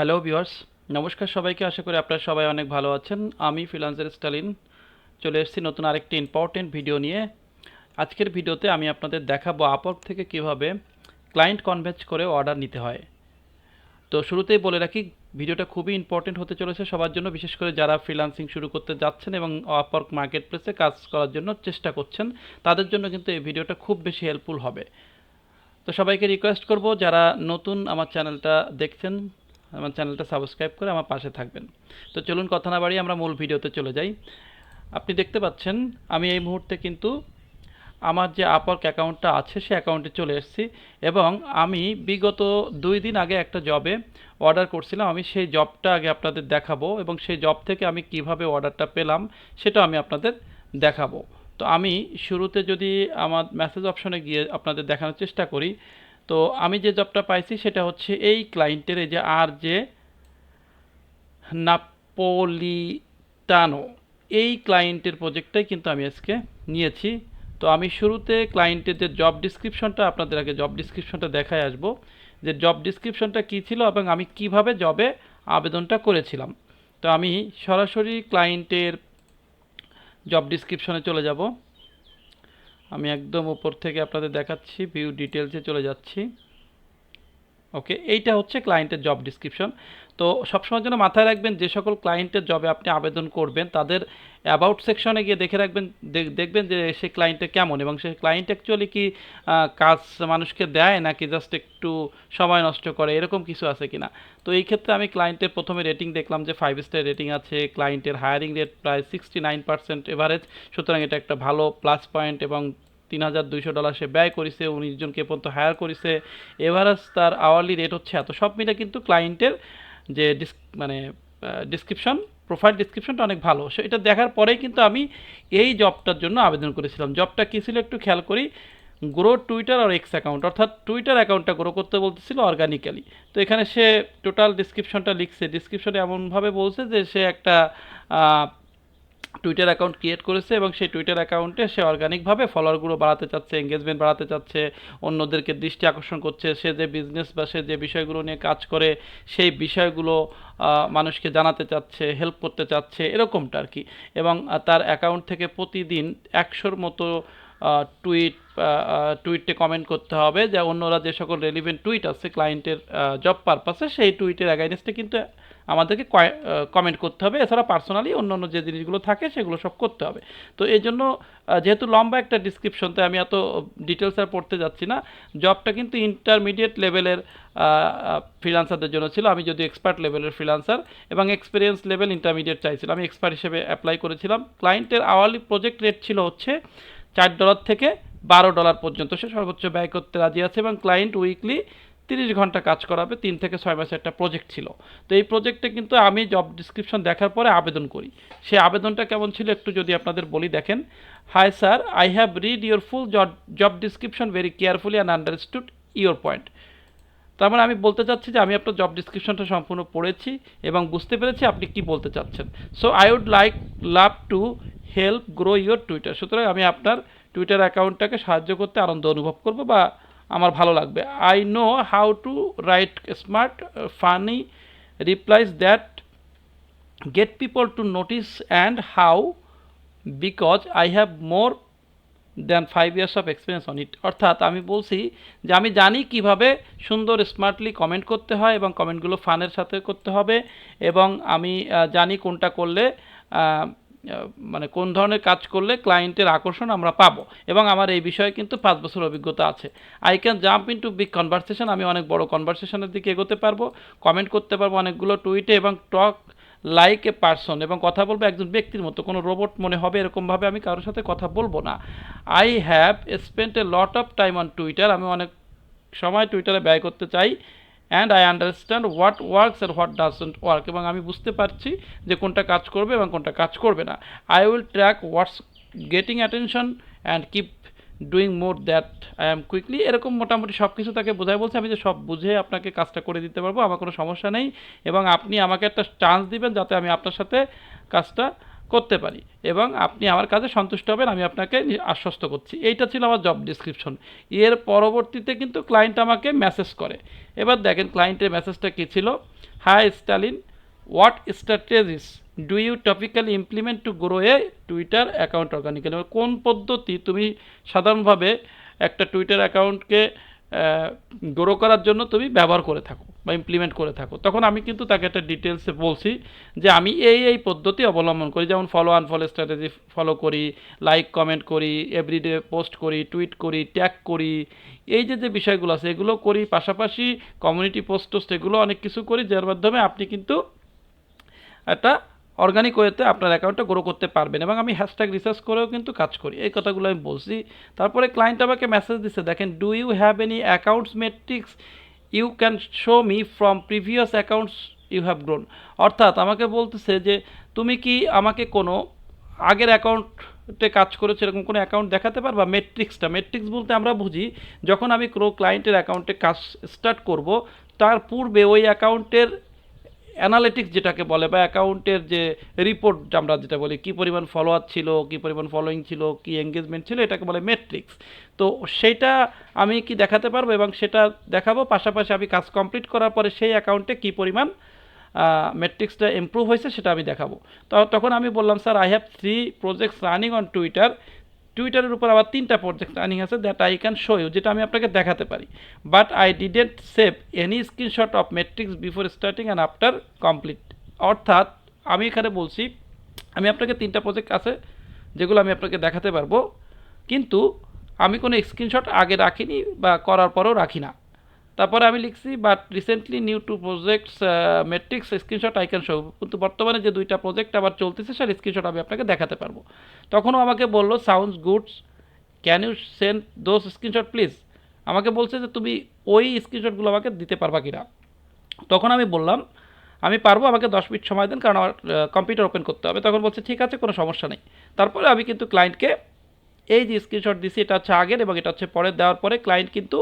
Hello viewers নমস্কার সবাইকে। আশা করি আপনারা সবাই অনেক ভালো আছেন। আমি ফ্রিলান্সার স্টালিন। চলে এসেছি নতুন আরেকটি ইম্পর্টেন্ট ভিডিও নিয়ে। আজকের ভিডিওতে আমি আপনাদের দেখাবো আপওয়ার্ক থেকে কীভাবে ক্লায়েন্ট কনভেন্স করে অর্ডার নিতে হয়। তো শুরুতেই বলে রাখি ভিডিওটা খুবই ইম্পর্টেন্ট হতে চলেছে সবার জন্য, বিশেষ করে যারা ফ্রিলান্সিং শুরু করতে যাচ্ছেন এবং আপওয়ার্ক মার্কেট প্লেসে কাজ করার জন্য চেষ্টা করছেন, তাদের জন্য কিন্তু এই ভিডিওটা খুব বেশি হেল্পফুল হবে। তো সবাইকে রিকোয়েস্ট করব, যারা নতুন আমার চ্যানেলটা দেখছেন আমার চ্যানেলটা সাবস্ক্রাইব করে আমার পাশে থাকবেন। তো চলুন কথা না বাড়িয়ে আমরা মূল ভিডিওতে চলে যাই। আপনি দেখতে পাচ্ছেন, আমি এই মুহূর্তে কিন্তু আমার যে আপওয়ার্ক অ্যাকাউন্টটা আছে সে অ্যাকাউন্টে চলে এসেছি এবং আমি বিগত দুই দিন আগে একটা জবে অর্ডার করছিলাম। আমি সেই জবটা আগে আপনাদের দেখাবো এবং সেই জব থেকে আমি কীভাবে অর্ডারটা পেলাম সেটা আমি আপনাদের দেখাবো। তো আমি শুরুতে যদি আমার মেসেজ অপশনে গিয়ে আপনাদের দেখানোর চেষ্টা করি তো আমি যে জবটা পাইছি সেটা হচ্ছে এই ক্লায়েন্টের এই যে আর যে নাপোলিটানো এই ক্লায়েন্টের প্রজেক্টটাই কিন্তু আমি আজকে নিয়েছি। তো আমি শুরুতে ক্লায়েন্টের যে জব ডিসক্রিপশনটা আপনাদের আগে জব ডিসক্রিপশনটা দেখায় আসব, যে জব ডিসক্রিপশনটা কী ছিল এবং আমি কীভাবে জবে আবেদনটা করেছিলাম। তো আমি সরাসরি ক্লায়েন্টের জব ডিসক্রিপশনে চলে যাব। আমি একদম উপর থেকে আপনাদের দেখাচ্ছি ভিউ ডিটেলসে চলে যাচ্ছি। ওকে এইটা হচ্ছে ক্লায়েন্টের জব ডিসক্রিপশন তো সবসময় জন্য মাথায় রাখবেন, যে সকল ক্লায়েন্টের জবে আপনি আবেদন করবেন, তাদের অ্যাবাউট সেকশনে গিয়ে দেখে রাখবেন দেখ- দেখবেন যে সে ক্লায়েন্টটা কেমন এবং সে ক্লায়েন্ট অ্যাকচুয়ালি কি কাজ মানুষকে দেয় নাকি জাস্ট একটু সময় নষ্ট করে, এরকম কিছু আছে কি না তো এই ক্ষেত্রে আমি ক্লায়েন্টের প্রথমে রেটিং দেখলাম যে ফাইভ স্টার রেটিং আছে ক্লায়েন্টের হায়ারিং রেট প্রায় সিক্সটি নাইন পার্সেন্ট এভারেজ সুতরাং এটা একটা ভালো প্লাস পয়েন্ট এবং তিন হাজার দুইশো ডলার সে ব্যয় করেছে, উনিশ জনকে পর্যন্ত হায়ার করেছে। এভারেজ তার আওয়ারলি রেট হচ্ছে এত। সব মিলে কিন্তু ক্লায়েন্টের যে মানে ডিসক্রিপশন প্রোফাইল ডিসক্রিপশনটা অনেক ভালো। সো এটা দেখার পরেই কিন্তু আমি এই জবটার জন্য আবেদন করেছিলাম। জবটা কী ছিল একটু খেয়াল করি। গ্রো টুইটার আর এক্স অ্যাকাউন্ট অর্থাৎ টুইটার অ্যাকাউন্টটা গ্রো করতে বলতেছিল অর্গানিক্যালি তো এখানে সে টোটাল ডিসক্রিপশনটা লিখছে। ডিসক্রিপশনে এমনভাবে বলছে যে সে একটা টুইটার অ্যাকাউন্ট ক্রিয়েট করেছে এবং সেই টুইটার অ্যাকাউন্টে সে অর্গানিকভাবে ফলোয়ারগুলো বাড়াতে চাচ্ছে এঙ্গেজমেন্ট বাড়াতে চাচ্ছে, অন্যদেরকে দৃষ্টি আকর্ষণ করছে, সে যে বিজনেস বা সে যে বিষয়গুলো নিয়ে কাজ করে, সেই বিষয়গুলো মানুষকে জানাতে চাচ্ছে হেল্প করতে চাচ্ছে, এরকমটা আর কি। এবং তার অ্যাকাউন্ট থেকে প্রতিদিন একশোর মতো টুইট টুইটে কমেন্ট করতে হবে যে অন্যরা যে সকল রেলিভেন্ট টুইট আছে ক্লায়েন্টের জব পারপাসে সেই টুইটের অ্যাগাইনেস্টে কিন্তু আমাদেরকে কমেন্ট করতে হবে। এছাড়া পার্সোনালি অন্য অন্য যে জিনিসগুলো থাকে, সেগুলো সব করতে হবে। তো এই জন্য যেহেতু লম্বা একটা ডিসক্রিপশন তাই আমি এত ডিটেলস আর পড়তে যাচ্ছি না। জবটা কিন্তু ইন্টারমিডিয়েট লেভেলের ফ্রিলান্সারদের জন্য ছিল। আমি যদি এক্সপার্ট লেভেলের ফ্রিলান্সার এবং এক্সপিরিয়েন্স লেভেল ইন্টারমিডিয়েট চাইছিলাম, আমি এক্সপার্ট হিসেবে অ্যাপ্লাই করেছিলাম। ক্লায়েন্টের আওয়ারলি প্রজেক্ট রেট ছিল হচ্ছে চার ডলার থেকে বারো ডলার পর্যন্ত। সে সর্বোচ্চ ব্যয় করতে রাজি আছে এবং ক্লায়েন্ট উইকলি তিরিশ ঘণ্টা কাজ করাবে, তিন থেকে ছয় মাসের একটা প্রজেক্ট ছিল। তো এই প্রজেক্টে কিন্তু আমি জব ডিসক্রিপশন দেখার পরে আবেদন করি। সেই আবেদনটা কেমন ছিল একটু যদি আপনাদের বলি দেখেন। Hi sir I have read your full job job description very carefully and understood your point তার মানে আমি বলতে চাচ্ছি যে আমি আপনার জব ডিসক্রিপশনটা সম্পূর্ণ পড়েছি এবং বুঝতে পেরেছি আপনি কি বলতে চাচ্ছেন। So I would like love to help grow your Twitter সুতরাং আমি আপনার টুইটার অ্যাকাউন্টটাকে সাহায্য করতে আনন্দ অনুভব করব বা আমার ভালো লাগবে। I know how to write smart funny replies that get people to notice and how because I have more than five years of experience on it অর্থাৎ আমি বলছি যে আমি জানি কীভাবে সুন্দর স্মার্টলি কমেন্ট করতে হয় এবং কমেন্টগুলো ফানের সাথে করতে হবে এবং আমি জানি কোনটা করলে মানে কোন ধরনের কাজ করলে ক্লায়েন্টের আকর্ষণ আমরা পাবো? এবং আমার এই বিষয়ে কিন্তু পাঁচ বছর অভিজ্ঞতা আছে। I can jump into big conversation আমি অনেক বড় কনভারসেশনের দিকে এগোতে পারব কমেন্ট করতে পারব অনেকগুলো টুইটে এবং টক লাইক এ পারসন এবং কথা বলব একজন ব্যক্তির মতো। কোনো রোবট মনে হবে এরকমভাবে আমি কারোর সাথে কথা বলব না। I have spent a lot of time on Twitter আমি অনেক সময় টুইটারে ব্যয় করতে চাই। And I understand what works R what doesn't work এবং আমি বুঝতে পারছি যে কোনটা কাজ করবে এবং কোনটা কাজ করবে না। I will track what's getting attention and keep doing more that I am quickly এরকম মোটামুটি সব কিছু তাকে বোঝায় বলছে। আমি যে সব বুঝে আপনাকে কাজটা করে দিতে পারব, আমার কোনো সমস্যা নেই। এবং আপনি আমাকে একটা চান্স দিবেন যাতে আমি আপনার সাথে কাজটা করতে পারি এবং আপনি আমার কাজে সন্তুষ্ট হবেন, আমি আপনাকে আশ্বস্ত করছি। এইটা ছিল আমার জব ডিসক্রিপশন এর পরবর্তীতে কিন্তু ক্লায়েন্ট আমাকে মেসেজ করে। এবার দেখেন ক্লায়েন্টের মেসেজটা কী ছিল? Hi Stalin what strategies do you topically implement to grow a Twitter account organically কোন পদ্ধতি তুমি সাধারণভাবে একটা টুইটার অ্যাকাউন্টকে গ্রো করার জন্য তুমি ব্যবহার করে থাকো? বা ইমপ্লিমেন্ট করে থাকো। তখন আমি কিন্তু তাকে একটা ডিটেলসে বলছি যে আমি এই এই পদ্ধতি অবলম্বন করি। যেমন ফলো আনফলো স্ট্র্যাটেজি ফলো করি লাইক কমেন্ট করি এভরিডে পোস্ট করি টুইট করি ট্যাগ করি। এই যে যে বিষয়গুলো আছে, এগুলো করি। পাশাপাশি কমিউনিটি পোস্ট টোস্ট এগুলো অনেক কিছু করি, যার মাধ্যমে আপনি কিন্তু একটা অর্গানিক ওয়েতে আপনার অ্যাকাউন্টটা গ্রো করতে পারবেন এবং আমি হ্যাশট্যাগ রিসার্চ করেও কিন্তু কাজ করি। এই কথাগুলো আমি বলছি। তারপরে ক্লায়েন্ট আমাকে মেসেজ দিচ্ছে দেখেন do you have any accounts metrics you can show me from previous accounts you have grown অর্থাৎ আমাকে বলতেছে যে, তুমি কি আমাকে কোনো আগের অ্যাকাউন্টে কাজ করেছ, এরকম কোনো অ্যাকাউন্ট দেখাতে পারবা? মেট্রিক্সটা মেট্রিক্স বলতে আমরা বুঝি, যখন আমি কোনো ক্লায়েন্টের অ্যাকাউন্টে কাজ স্টার্ট করব, তার পূর্বে ওই অ্যাকাউন্টের অ্যানালিটিক্স যেটাকে বলে বা অ্যাকাউন্টের যে রিপোর্ট আমরা যেটা বলি, কী পরিমাণ ফলোয়ার ছিল, কী পরিমাণ ফলোয়িং ছিল, কী এঙ্গেজমেন্ট ছিল, এটাকে বলে মেট্রিক্স তো সেটা আমি কি দেখাতে পারব এবং সেটা দেখাবো, পাশাপাশি আমি কাজ কমপ্লিট করার পরে সেই অ্যাকাউন্টে কী পরিমাণ মেট্রিক্সটা ইমপ্রুভ হয়েছে সেটা আমি দেখাবো। তো তখন আমি বললাম sir I have three projects running on Twitter টুইটারের উপর আবার তিনটা প্রজেক্ট রানিং আছে that I can show you যেটা আমি আপনাকে দেখাতে পারি। But I didn't save any screenshot of metrics before starting and after complete অর্থাৎ, আমি এখানে বলছি, আমি আপনাকে তিনটা প্রজেক্ট আছে, যেগুলো আমি আপনাকে দেখাতে পারব। কিন্তু, আমি কোনো স্ক্রিনশট আগে রাখিনি বা করার পরেও রাখি না। তারপরে আমি লিখছি but recently new two projects metrics screenshot I can show কিন্তু বর্তমানে যে দুইটা প্রজেক্ট আবার চলতেছে, সেটার স্ক্রিনশট আমি আপনাকে দেখাতে পারব। তখনও আমাকে বলল sounds goods can you send those screenshot please আমাকে বলছে যে, তুমি ওই স্ক্রিনশটগুলো আমাকে দিতে পারবা কিনা? তখন আমি বললাম, আমি পারব, আমাকে দশ মিনিট সময় দেন, কারণ আমার কম্পিউটার ওপেন করতে হবে। তখন বলছে, ঠিক আছে, কোনো সমস্যা নেই। তারপরে আমি কিন্তু ক্লায়েন্টকে এই যে স্ক্রিনশট দিছি, এটা হচ্ছে আগের এবং এটা হচ্ছে পরের, দেওয়ার পরে ক্লায়েন্ট কিন্তু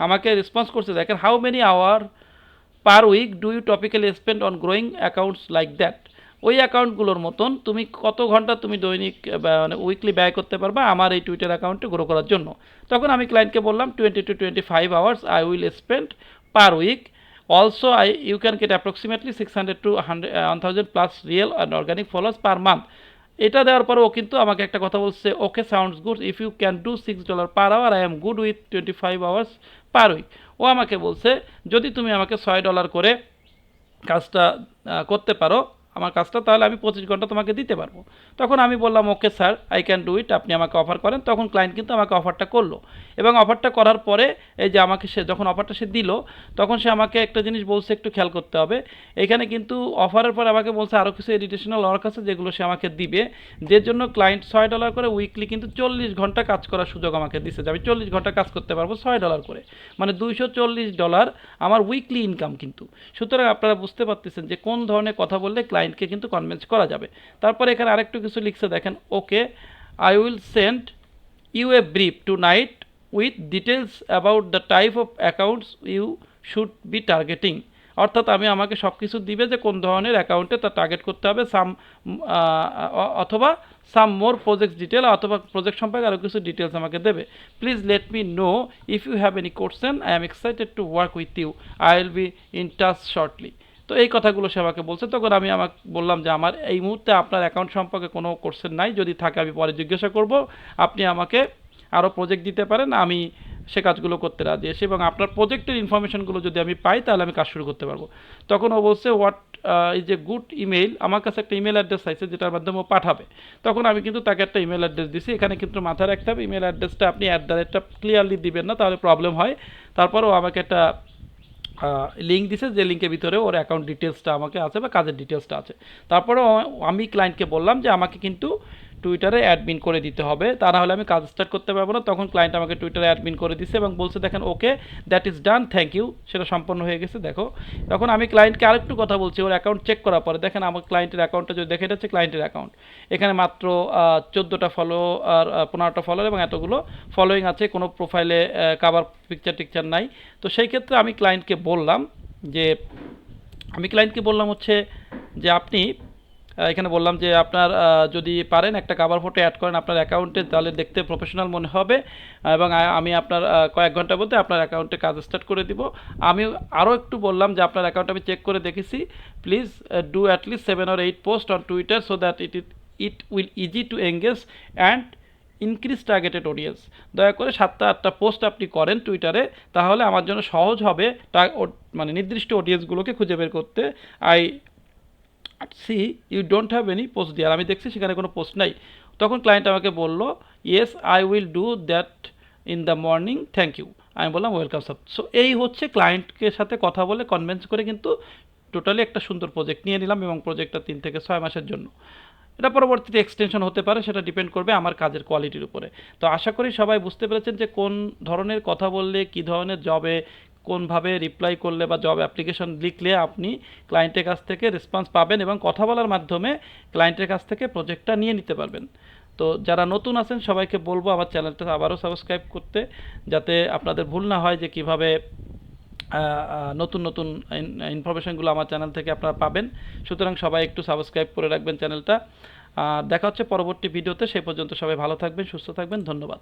আমাকে রেসপন্স করছে, দেখেন how many hour per week do you topically spend on growing accounts like that ওই অ্যাকাউন্টগুলোর মতন তুমি কত ঘণ্টা তুমি দৈনিক মানে উইকলি ব্যয় করতে পারবা আমার এই টুইটার অ্যাকাউন্টে গ্রো করার জন্য। তখন আমি ক্লায়েন্টকে বললাম twenty to twenty five hours I will spend per week also I you can get approximately six hundred to hundred one thousand plus real and organic followers per month এটা দেওয়ার পরে ও কিন্তু আমাকে একটা কথা বলছে okay sounds good if you can do six dollar per hour I am good with twenty five hours per week ও আমাকে বলছে, যদি তুমি আমাকে ছয় ডলার করে কাজটা করতে পারো আমার কাজটা, তাহলে আমি পঁচিশ ঘণ্টা তোমাকে দিতে পারব। তখন আমি বললাম, okay sir I can do it আপনি আমাকে অফার করেন। তখন ক্লায়েন্ট কিন্তু আমাকে অফারটা করল। এবং অফারটা করার পরে, এই যে আমাকে সে, যখন অফারটা সে দিল, তখন সে আমাকে একটা জিনিস বলছে, একটু খেয়াল করতে হবে। এখানে কিন্তু অফারের পর আমাকে বলছে আরও কিছু এডিটেশনাল ওয়ার্ক আছে যেগুলো সে আমাকে দিবে। যে জন্য ক্লায়েন্ট ছয় ডলার করে উইকলি কিন্তু চল্লিশ ঘণ্টা কাজ করার সুযোগ আমাকে দিচ্ছে যে আমি চল্লিশ ঘণ্টা কাজ করতে পারব ছয় ডলার করে। মানে দুইশো চল্লিশ ডলার আমার উইকলি ইনকাম কিন্তু। সুতরাং আপনারা বুঝতে পারতেছেন যে কোন ধরনের কথা বললে ক্লায়েন্টকে কিন্তু কনভিন্স করা যাবে। তারপরে এখানে আরেকটু কিছু লিখছে, দেখেন okay I will send you a brief tonight with details about the type of accounts you should be targeting অর্থাৎ আমি আমাকে সব কিছু দিবে যে কোন ধরনের অ্যাকাউন্টে তা টার্গেট করতে হবে সাম অথবা সাম মোর প্রজেক্ট ডিটেল অথবা প্রজেক্ট সম্পর্কে আরও কিছু ডিটেলস আমাকে দেবে। Please let me know if you have any question I am excited to work with you I will be in touch shortly তো এই কথাগুলো সে আমাকে বলছে। তখন আমি আমাকে বললাম যে, আমার এই মুহূর্তে আপনার অ্যাকাউন্ট সম্পর্কে কোনো কোশ্চেন নাই। যদি থাকে আমি পরে জিজ্ঞাসা করব। আপনি আমাকে আরও প্রজেক্ট দিতে পারেন। আমি সে কাজগুলো করতে রাজি আছি এবং আপনার প্রজেক্টের ইনফরমেশনগুলো যদি আমি পাই, তাহলে আমি কাজ শুরু করতে পারব। তখন ও বলছে what is a good email আমার কাছে একটা ইমেল অ্যাড্রেস চাইছে, যেটার মাধ্যমে ও পাঠাবে। তখন আমি কিন্তু তাকে একটা ইমেল অ্যাড্রেস দিছি। এখানে কিন্তু মাথায় রাখতে হবে ইমেল অ্যাড্রেসটা আপনি অ্যাট দ্য রেটটা ক্লিয়ারলি দিবেন না, তাহলে প্রবলেম হয়। তারপরেও আমাকে একটা লিঙ্ক দিছে, যে লিঙ্কের ভিতরে ওর অ্যাকাউন্ট ডিটেলসটা আমাকে আছে বা কাজের ডিটেলসটা আছে। তারপরে আমি ক্লায়েন্টকে বললাম যে আমাকে কিন্তু টুইটারে অ্যাডমিন করে দিতে হবে। তা না হলে আমি কাজ স্টার্ট করতে পারব না। তখন ক্লায়েন্ট আমাকে টুইটারে অ্যাডমিন করে দিছে এবং বলছে, দেখেন okay that is done thank you সেটা সম্পন্ন হয়ে গেছে, দেখো। তখন আমি ক্লায়েন্টকে আরেকটু কথা বলছি, ওর অ্যাকাউন্ট চেক করার পরে, দেখেন, আমার ক্লায়েন্টের অ্যাকাউন্টটা যদি দেখে হচ্ছে ক্লায়েন্টের অ্যাকাউন্ট এখানে মাত্র চোদ্দোটা ফলো আর পনেরোটা ফলোয়ার এবং এতগুলো ফলোয়িং আছে। কোনো প্রোফাইলে কাভার পিকচার টিকচার নাই। তো সেই ক্ষেত্রে আমি ক্লায়েন্টকে বললাম যে, আমি ক্লায়েন্টকে বললাম হচ্ছে যে, আপনি এখানে বললাম যে আপনার যদি পারেন একটা কাভার ফটো অ্যাড করেন আপনার অ্যাকাউন্টে তাহলে দেখতে প্রফেশনাল মনে হবে। এবং আমি আপনার কয়েক ঘণ্টা বলতে আপনার অ্যাকাউন্টে কাজ স্টার্ট করে দিব। আমি আরও একটু বললাম যে আপনার অ্যাকাউন্ট আমি চেক করে দেখেছি। Please do at least seven or eight post on Twitter so that it it will easy to engage and increase targeted audience দয়া করে সাতটা, আটটা পোস্ট আপনি করেন টুইটারে তাহলে আমার জন্য সহজ হবে মানে নির্দিষ্ট অডিয়েন্সগুলোকে খুঁজে বের করতে। I see you don't have any post there আমি দেখছি সেখানে কোনো পোস্ট নাই। তখন ক্লায়েন্ট আমাকে বলল yes I will do that in the morning thank you আমি বললাম ওয়েলকাম স্যার সো এই হচ্ছে ক্লায়েন্টকে সাথে কথা বলে কনভিন্স করে কিন্তু টোটালি একটা সুন্দর প্রজেক্ট নিয়ে নিলাম এবং প্রজেক্টটা তিন থেকে ছয় মাসের জন্য। এটা পরবর্তীতে এক্সটেনশন হতে পারে, সেটা ডিপেন্ড করবে আমার কাজের কোয়ালিটির উপরে। তো আশা করি সবাই বুঝতে পেরেছেন যে কোন ধরনের কথা বললে, কী ধরনের জবে কোনভাবে রিপ্লাই করলে বা জব অ্যাপ্লিকেশন লিখলে আপনি ক্লায়েন্টের কাছ থেকে রেসপন্স পাবেন এবং কথা বলার মাধ্যমে ক্লায়েন্টের কাছ থেকে প্রজেক্টটা নিয়ে নিতে পারবেন। তো যারা নতুন আছেন, সবাইকে বলব আমার চ্যানেলটা আবারও সাবস্ক্রাইব করতে, যাতে আপনাদের ভুল না হয় যে কীভাবে নতুন নতুন ইনফরমেশনগুলো আমার চ্যানেল থেকে আপনারা পাবেন। সুতরাং সবাই একটু সাবস্ক্রাইব করে রাখবেন চ্যানেলটা দেখা হচ্ছে পরবর্তী ভিডিওতে সেই পর্যন্ত সবাই ভালো থাকবেন, সুস্থ থাকবেন, ধন্যবাদ।